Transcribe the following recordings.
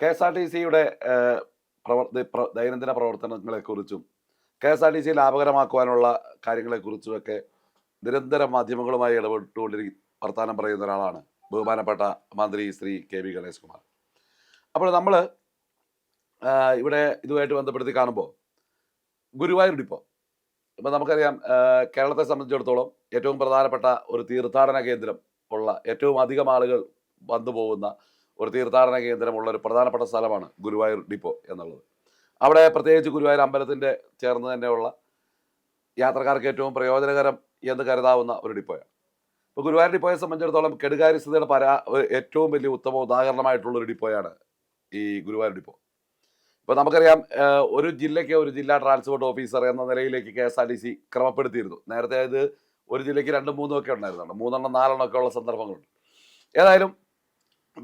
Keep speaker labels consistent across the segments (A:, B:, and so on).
A: K S R T സിയുടെ ദൈനംദിന പ്രവർത്തനങ്ങളെക്കുറിച്ചും K S R T C ലാഭകരമാക്കുവാനുള്ള കാര്യങ്ങളെക്കുറിച്ചുമൊക്കെ നിരന്തരം മാധ്യമങ്ങളുമായി ഇടപെട്ടുകൊണ്ടിരിക്കും വർത്തമാനം പറയുന്ന ഒരാളാണ് ബഹുമാനപ്പെട്ട മന്ത്രി ശ്രീ കെ വി ഗണേഷ് കുമാർ അപ്പോൾ നമ്മൾ ഇവിടെ ഇതുമായിട്ട് ബന്ധപ്പെടുത്തി കാണുമ്പോൾ ഗുരുവായൂർ ഡിപ്പോ ഇപ്പം നമുക്കറിയാം കേരളത്തെ സംബന്ധിച്ചിടത്തോളം ഏറ്റവും പ്രധാനപ്പെട്ട ഒരു തീർത്ഥാടന കേന്ദ്രം ഉള്ള ഏറ്റവും അധികം ആളുകൾ വന്നു പോകുന്ന ഒരു തീർത്ഥാടന കേന്ദ്രമുള്ള ഒരു പ്രധാനപ്പെട്ട സ്ഥലമാണ് ഗുരുവായൂർ ഡിപ്പോ എന്നുള്ളത്. അവിടെ പ്രത്യേകിച്ച് ഗുരുവായൂർ അമ്പലത്തിന്റെ ചേർന്ന് തന്നെയുള്ള യാത്രക്കാർക്ക് ഏറ്റവും പ്രയോജനകരം എന്ന് കരുതാവുന്ന ഒരു ഡിപ്പോയാണ്. ഇപ്പോൾ ഗുരുവായൂർ ഡിപ്പോയെ സംബന്ധിച്ചിടത്തോളം കെടുകാര്യസ്ഥതയുടെ പരാ ഏറ്റവും വലിയ ഉത്തമ ഉദാഹരണമായിട്ടുള്ള ഒരു ഡിപ്പോയാണ് ഈ ഗുരുവായൂർ ഡിപ്പോ. ഇപ്പോൾ നമുക്കറിയാം ഒരു ജില്ലയ്ക്ക് ഒരു ജില്ലാ ട്രാൻസ്പോർട്ട് ഓഫീസർ എന്ന നിലയിലേക്ക് K S R T C ക്രമപ്പെടുത്തിയിരുന്നു. നേരത്തെ ഇത് ഒരു ജില്ലയ്ക്ക് രണ്ടും മൂന്നും ഒക്കെ ഉണ്ടായിരുന്നുണ്ട്. മൂന്നെണ്ണം നാലെണ്ണം ഒക്കെ ഉള്ള സന്ദർഭങ്ങളുണ്ട്. ഏതായാലും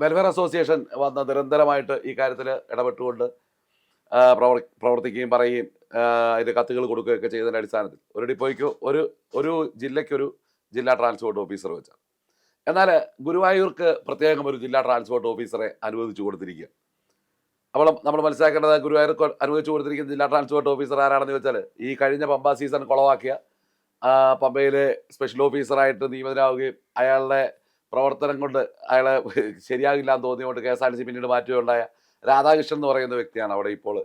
A: വെൽഫെയർ അസോസിയേഷൻ വന്ന് നിരന്തരമായിട്ട് ഈ കാര്യത്തിൽ ഇടപെട്ടുകൊണ്ട് പ്രവർ പ്രവർത്തിക്കുകയും പറയുകയും ഇത് കത്തുകൾ കൊടുക്കുകയൊക്കെ ചെയ്തതിന്റെ അടിസ്ഥാനത്തിൽ. ഒരു ഡിപ്പോയ്ക്ക് ഒരു ഒരു ജില്ലയ്ക്കൊരു ജില്ലാ ട്രാൻസ്പോർട്ട് ഓഫീസർ വെച്ചാണ്. എന്നാൽ ഗുരുവായൂർക്ക് പ്രത്യേകം ഒരു ജില്ലാ ട്രാൻസ്പോർട്ട് ഓഫീസറെ അനുവദിച്ചു കൊടുത്തിരിക്കുക അപ്പോൾ നമ്മൾ മനസ്സിലാക്കേണ്ടത് ഗുരുവായൂർക്ക് അനുവദിച്ചു കൊടുത്തിരിക്കുന്ന ജില്ലാ ട്രാൻസ്പോർട്ട് ഓഫീസർ ആരാണെന്ന് വെച്ചാൽ ഈ കഴിഞ്ഞ പമ്പ സീസൺ കുളവാക്കിയ പമ്പയിലെ സ്പെഷ്യൽ ഓഫീസറായിട്ട് നിയമിതനാവുകയും അയാളുടെ പ്രവർത്തനം കൊണ്ട് അയാളെ ശരിയാകില്ല എന്ന് തോന്നിയുകൊണ്ട് K S R T C പിന്നീട് മാറ്റുകയുണ്ടായ രാധാകൃഷ്ണൻ എന്ന് പറയുന്ന വ്യക്തിയാണ് അവിടെ ഇപ്പോൾ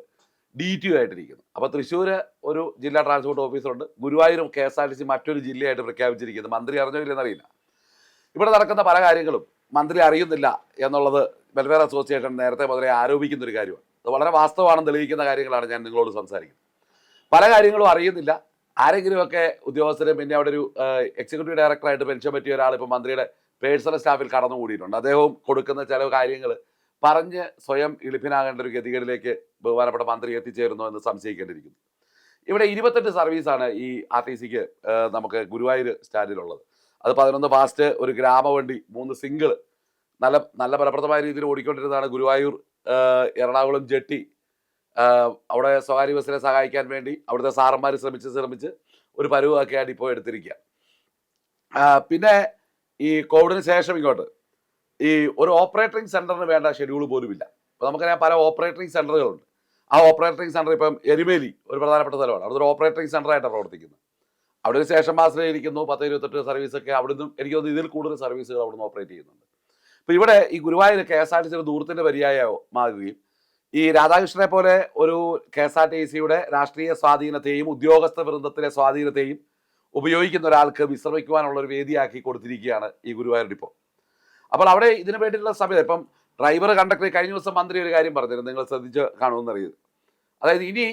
A: ഡി ടി ആയിട്ടിരിക്കുന്നത്. അപ്പോൾ തൃശ്ശൂർ ഒരു ജില്ലാ ട്രാൻസ്പോർട്ട് ഓഫീസറുണ്ട്. ഗുരുവായൂരും K S R T C മറ്റൊരു ജില്ലയായിട്ട് പ്രഖ്യാപിച്ചിരിക്കുന്നത് മന്ത്രി അറിഞ്ഞോ ഇല്ലെന്നറിയില്ല ഇവിടെ നടക്കുന്ന പല കാര്യങ്ങളും മന്ത്രി അറിയുന്നില്ല എന്നുള്ളത് വെൽഫെയർ അസോസിയേഷൻ നേരത്തെ മുതലേ ആരോപിക്കുന്ന ഒരു കാര്യമാണ്. അത് വളരെ വാസ്തവമാണെന്ന് തെളിയിക്കുന്ന കാര്യങ്ങളാണ് ഞാൻ നിങ്ങളോട് സംസാരിക്കുന്നത്. പല കാര്യങ്ങളും അറിയുന്നില്ല. ആരെങ്കിലുമൊക്കെ ഉദ്യോഗസ്ഥരും പിന്നെ അവിടെ ഒരു എക്സിക്യൂട്ടീവ് ഡയറക്ടറായിട്ട് പെൻഷൻ പറ്റിയ ഒരാൾ ഇപ്പോൾ മന്ത്രിയുടെ പേഴ്സണൽ സ്റ്റാഫിൽ കടന്നുകൂടിയിട്ടുണ്ട്. അദ്ദേഹവും കൊടുക്കുന്ന ചില കാര്യങ്ങൾ പറഞ്ഞ് സ്വയം ഇളിപ്പിനാകേണ്ട ഒരു ഗതികളിലേക്ക് ബഹുമാനപ്പെട്ട മന്ത്രി എത്തിച്ചേരുന്നു എന്ന് സംശയിക്കേണ്ടിയിരിക്കുന്നു. ഇവിടെ ഇരുപത്തെട്ട് സർവീസാണ് ഈ ആർ ടി സിക്ക് നമുക്ക് ഗുരുവായൂർ സ്റ്റാൻഡിലുള്ളത്. അത് പതിനൊന്ന് ഫാസ്റ്റ് ഒരു ഗ്രാമവണ്ടി മൂന്ന് സിംഗിൾ നല്ല നല്ല ഫലപ്രദമായ രീതിയിൽ ഓടിക്കൊണ്ടിരുന്നതാണ് ഗുരുവായൂർ എറണാകുളം ജെട്ടി. അവിടെ സ്വകാര്യ ബസ്സിനെ സഹായിക്കാൻ വേണ്ടി അവിടുത്തെ സാറന്മാർ ശ്രമിച്ച് ശ്രമിച്ച് ഒരു പരുവാക്കിയാണ് ഇപ്പോൾ എടുത്തിരിക്കുക പിന്നെ ഈ കോവിഡിന് ശേഷം ഇങ്ങോട്ട്. ഈ ഒരു ഓപ്പറേറ്ററിങ് സെന്ററിന് വേണ്ട ഷെഡ്യൂൾ പോലുമില്ല അപ്പോൾ നമുക്കറിയാം പല ഓപ്പറേറ്ററിംഗ് സെന്ററുകളുണ്ട് ആ ഓപ്പറേറ്ററിങ് സെന്റർ ഇപ്പം എരുമേലി ഒരു പ്രധാനപ്പെട്ട സ്ഥലമാണ്. അവിടെ ഒരു ഓപ്പറേറ്ററിങ് സെന്ററായിട്ടാണ് പ്രവർത്തിക്കുന്നത്. അവിടെ ഒരു സ്റ്റേഷൻ ഇരിക്കുന്നു. പത്ത് ഇരുപത്തെട്ട് സർവീസൊക്കെ അവിടുന്ന് എനിക്ക് തോന്നുന്നു ഇതിൽ കൂടുതൽ സർവീസുകൾ അവിടുന്ന് ഓപ്പറേറ്റ് ചെയ്യുന്നുണ്ട്. അപ്പോൾ ഇവിടെ ഈ Guruvayur K S R T സിയുടെ ദൂരത്തിന്റെ പര്യായമാകുകയും ഈ രാധാകൃഷ്ണനെ പോലെ ഒരു കെ എസ് ആർ ടി സിയുടെ രാഷ്ട്രീയ സ്വാധീനത്തെയും ഉദ്യോഗസ്ഥ വൃന്ദത്തിലെ സ്വാധീനത്തെയും ഉപയോഗിക്കുന്ന ഒരാൾക്ക് വിശ്രമിക്കുവാനുള്ള ഒരു വേദിയാക്കി കൊടുത്തിരിക്കുകയാണ് ഈ ഗുരുവായൂർ ഡിപ്പോ. അപ്പോൾ അവിടെ ഇതിനു വേണ്ടിയിട്ടുള്ള സമയത്ത് ഇപ്പം ഡ്രൈവർ കണ്ടക്ടർ കഴിഞ്ഞ ദിവസം മന്ത്രി ഒരു കാര്യം പറഞ്ഞിരുന്നു നിങ്ങൾ ശ്രദ്ധിച്ച് കാണുമെന്ന് അറിയുന്നത് അതായത് ഇനി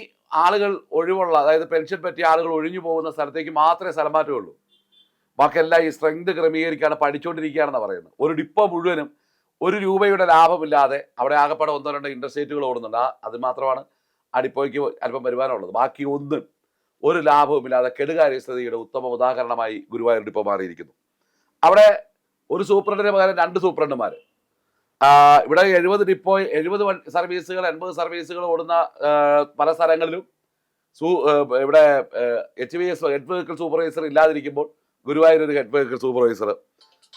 A: ആളുകൾ ഒഴിവുള്ള അതായത് പെൻഷൻ പറ്റിയ ആളുകൾ ഒഴിഞ്ഞു പോകുന്ന സ്ഥലത്തേക്ക് മാത്രമേ സ്ഥലം മാറ്റമുള്ളൂ ബാക്കിയെല്ലാം ഈ സ്ട്രെങ്ത് ക്രമീകരിക്കുകയാണ് പഠിച്ചുകൊണ്ടിരിക്കുകയാണെന്ന് പറയുന്നത്. ഒരു ഡിപ്പോ മുഴുവനും ഒരു രൂപയുടെ ലാഭമില്ലാതെ അവിടെ ആകപ്പാടെ ഒന്നോ രണ്ടോ ഇൻഡസ്ട്രേറ്റുകൾ ഓടുന്നുണ്ട്. ആ അത് മാത്രമാണ് ആ ഡിപ്പോയ്ക്ക് അല്പം വരുമാനമുള്ളത് ബാക്കി ഒന്നും ഒരു ലാഭവുമില്ലാതെ കെടുകാര്യസ്ഥതയുടെ ഉത്തമ ഉദാഹരണമായി ഗുരുവായൂർ ഇപ്പോൾ മാറിയിരിക്കുന്നു. അവിടെ ഒരു സൂപ്രണ്ടിന് പകരം രണ്ട് സൂപ്രണ്ടുമാർ ഇവിടെ എഴുപത് ഡിപ്പോ എഴുപത് സർവീസുകൾ എൺപത് സർവീസുകൾ ഓടുന്ന പല സ്ഥലങ്ങളിലും സൂ ഇവിടെ H V S head vehicle supervisor ഇല്ലാതിരിക്കുമ്പോൾ Guruvayur ഒരു ഹെഡ് വെഹിക്കിൾ സൂപ്പർവൈസർ.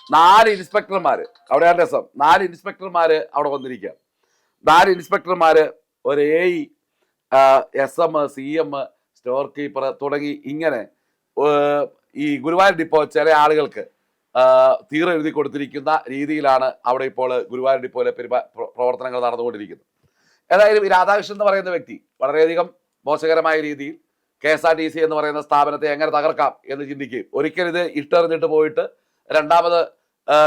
A: നാല് ഇൻസ്പെക്ടർമാർ അവിടെയാണ് രസം നാല് ഇൻസ്പെക്ടർമാർ അവിടെ വന്നിരിക്കുക നാല് ഇൻസ്പെക്ടർമാർ ഒരു A E S M C M store keeper തുടങ്ങി ഇങ്ങനെ ഈ ഗുരുവായൂർ ഡിപ്പോ ചില ആളുകൾക്ക് തീറ എഴുതി കൊടുത്തിരിക്കുന്ന രീതിയിലാണ് അവിടെ ഇപ്പോൾ ഗുരുവായൂർ ഡിപ്പോയിലെ പെരുമാ പ്രവർത്തനങ്ങൾ നടന്നുകൊണ്ടിരിക്കുന്നത്. ഏതായാലും ഈ രാധാകൃഷ്ണൻ എന്ന് പറയുന്ന വ്യക്തി വളരെയധികം മോശകരമായ രീതിയിൽ K S R T C എന്ന് പറയുന്ന സ്ഥാപനത്തെ എങ്ങനെ തകർക്കാം എന്ന് ചിന്തിക്കുകയും ഒരിക്കലും ഇത് ഇട്ടെറിഞ്ഞിട്ട് പോയിട്ട് രണ്ടാമത്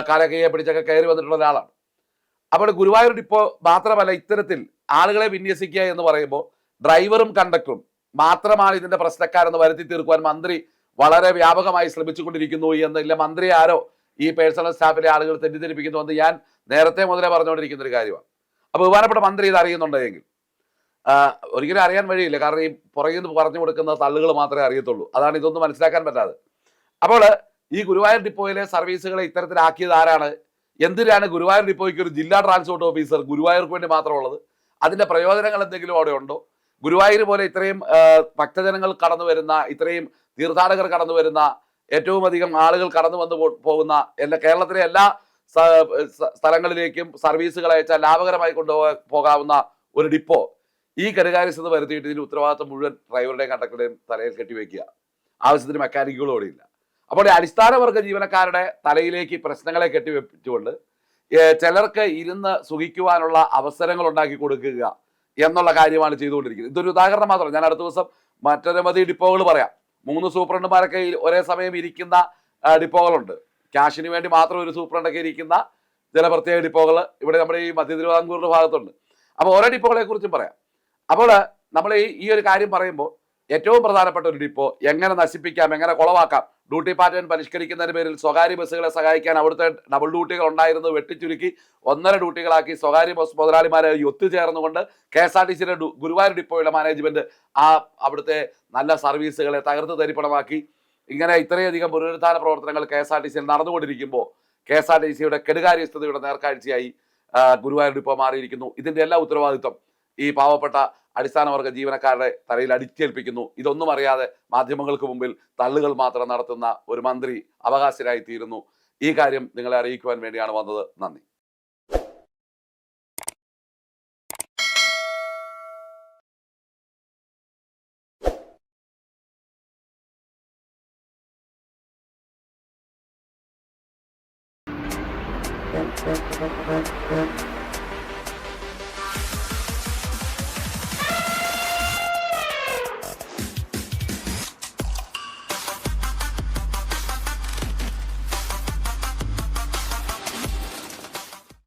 A: കാലക്കയ്യെ പിടിച്ചൊക്കെ കയറി വന്നിട്ടുള്ള ഒരാളാണ്. അപ്പോൾ ഗുരുവായൂർ ഡിപ്പോ മാത്രമല്ല ഇത്തരത്തിൽ ആളുകളെ വിന്യസിക്കുക എന്ന് പറയുമ്പോൾ ഡ്രൈവറും കണ്ടക്ടറും മാത്രമാണ് ഇതിന്റെ പ്രശ്നക്കാരെന്ന് വരുത്തി തീർക്കുവാൻ മന്ത്രി വളരെ വ്യാപകമായി ശ്രമിച്ചുകൊണ്ടിരിക്കുന്നു എന്നില്ല. മന്ത്രി ആരോ ഈ പേഴ്സണൽ സ്റ്റാഫിലെ ആളുകൾ തെറ്റിദ്ധരിപ്പിക്കുന്നു എന്ന് ഞാൻ നേരത്തെ മുതലേ പറഞ്ഞുകൊണ്ടിരിക്കുന്ന ഒരു കാര്യമാണ്. അപ്പോൾ ബഹുമാനപ്പെട്ട മന്ത്രി ഇത് അറിയുന്നുണ്ടെങ്കിൽ ഒരിക്കലും അറിയാൻ വഴിയില്ല. കാരണം ഈ പുറകിൽ നിന്ന് പറഞ്ഞു കൊടുക്കുന്ന തള്ളുകൾ മാത്രമേ അറിയത്തുള്ളൂ. അതാണ് ഇതൊന്നും മനസ്സിലാക്കാൻ പറ്റാതെ അപ്പോൾ ഈ ഗുരുവായൂർ ഡിപ്പോയിലെ സർവീസുകളെ ഇത്തരത്തിലാക്കിയത് ആരാണ്? എന്തിനാണ് ഗുരുവായൂർ ഡിപ്പോയ്ക്ക് ഒരു ജില്ലാ ട്രാൻസ്പോർട്ട് ഓഫീസർ ഗുരുവായൂർക്ക് വേണ്ടി മാത്രമുള്ളത്? അതിന്റെ പ്രയോജനങ്ങൾ എന്തെങ്കിലും അവിടെ ഉണ്ടോ? ഗുരുവായൂർ പോലെ ഇത്രയും ഭക്തജനങ്ങൾ കടന്നു വരുന്ന ഇത്രയും തീർത്ഥാടകർ കടന്നു വരുന്ന ഏറ്റവും അധികം ആളുകൾ കടന്നു വന്നു പോകുന്ന എല്ലാ കേരളത്തിലെ എല്ലാ സ്ഥലങ്ങളിലേക്കും സർവീസുകൾ അയച്ചാൽ ലാഭകരമായി കൊണ്ടുപോകാൻ പോകാവുന്ന ഒരു ഡിപ്പോ ഈ കരുകാര്യസ്ഥത വരുത്തിയിട്ട് ഇതിന് ഉത്തരവാദിത്വം മുഴുവൻ ഡ്രൈവറുടെയും കണ്ടക്ടറുടെയും തലയിൽ കെട്ടിവെക്കുക ആവശ്യത്തിന് മെക്കാനിക്കുകളും ഇല്ല. അപ്പോൾ ഈ അടിസ്ഥാന വർഗ ജീവനക്കാരുടെ തലയിലേക്ക് പ്രശ്നങ്ങളെ കെട്ടിവെച്ചുകൊണ്ട് ചിലർക്ക് ഇരുന്ന് സുഖിക്കുവാനുള്ള അവസരങ്ങൾ ഉണ്ടാക്കി കൊടുക്കുക. എന്നുള്ള കാര്യമാണ് ചെയ്തുകൊണ്ടിരിക്കുന്നത്. ഇതൊരു ഉദാഹരണം മാത്രം ഞാൻ അടുത്ത ദിവസം മറ്റൊരവധി ഡിപ്പോകൾ പറയാം. മൂന്ന് സൂപ്രണ്ടുമാരൊക്കെ ഒരേ സമയം ഇരിക്കുന്ന ഡിപ്പോകളുണ്ട്. ക്യാഷിന് വേണ്ടി മാത്രം ഒരു സൂപ്രണ്ടൊക്കെ ഇരിക്കുന്ന ചില പ്രത്യേക ഡിപ്പോകൾ ഇവിടെ നമ്മുടെ ഈ മധ്യ തിരുവിതാംകൂറിന്റെ ഭാഗത്തുണ്ട്. അപ്പോൾ ഓരോ ഡിപ്പോകളെ കുറിച്ചും പറയാം. അപ്പോൾ നമ്മൾ ഈ ഒരു കാര്യം പറയുമ്പോൾ ഏറ്റവും പ്രധാനപ്പെട്ട ഒരു ഡിപ്പോ എങ്ങനെ നശിപ്പിക്കാം എങ്ങനെ കുളവാക്കാം ഡ്യൂട്ടി പാറ്റേൺ പരിഷ്കരിക്കുന്നതിന് പേരിൽ സ്വകാര്യ ബസ്സുകളെ സഹായിക്കാൻ അവിടുത്തെ ഡബിൾ ഡ്യൂട്ടികൾ ഉണ്ടായിരുന്നത് വെട്ടിച്ചുരുക്കി ഒന്നര ഡ്യൂട്ടികളാക്കി സ്വകാര്യ ബസ് മുതലാളിമാരെ ഒത്തുചേർന്നുകൊണ്ട് കെ എസ് ആർ ടി സിയുടെ ഗുരുവായൂർ ഡിപ്പോയുടെ മാനേജ്മെന്റ് ആ അവിടുത്തെ നല്ല സർവീസുകളെ തകർത്ത് തരിപ്പണമാക്കി. ഇങ്ങനെ ഇത്രയധികം പുനരുദ്ധാന പ്രവർത്തനങ്ങൾ കെ എസ് ആർ ടി സിയിൽ നടന്നുകൊണ്ടിരിക്കുമ്പോൾ കെ എസ് ആർ ടി സിയുടെ കെടുകാര്യസ്ഥതയുടെ നേർക്കാഴ്ചയായി ഗുരുവായൂർ ഡിപ്പോ മാറിയിരിക്കുന്നു. ഇതിന്റെ എല്ലാ ഉത്തരവാദിത്വം ഈ പാവപ്പെട്ട അടിസ്ഥാന വർഗ ജീവനക്കാരുടെ തലയിൽ അടിച്ചേൽപ്പിക്കുന്നു. ഇതൊന്നും അറിയാതെ മാധ്യമങ്ങൾക്ക് മുമ്പിൽ തള്ളുകൾ മാത്രം നടത്തുന്ന ഒരു മന്ത്രി അവകാശരായി തീരുന്നു ഈ കാര്യം നിങ്ങളെ അറിയിക്കുവാൻ വേണ്ടിയാണ് വന്നത്. നന്ദി.
B: Thank you.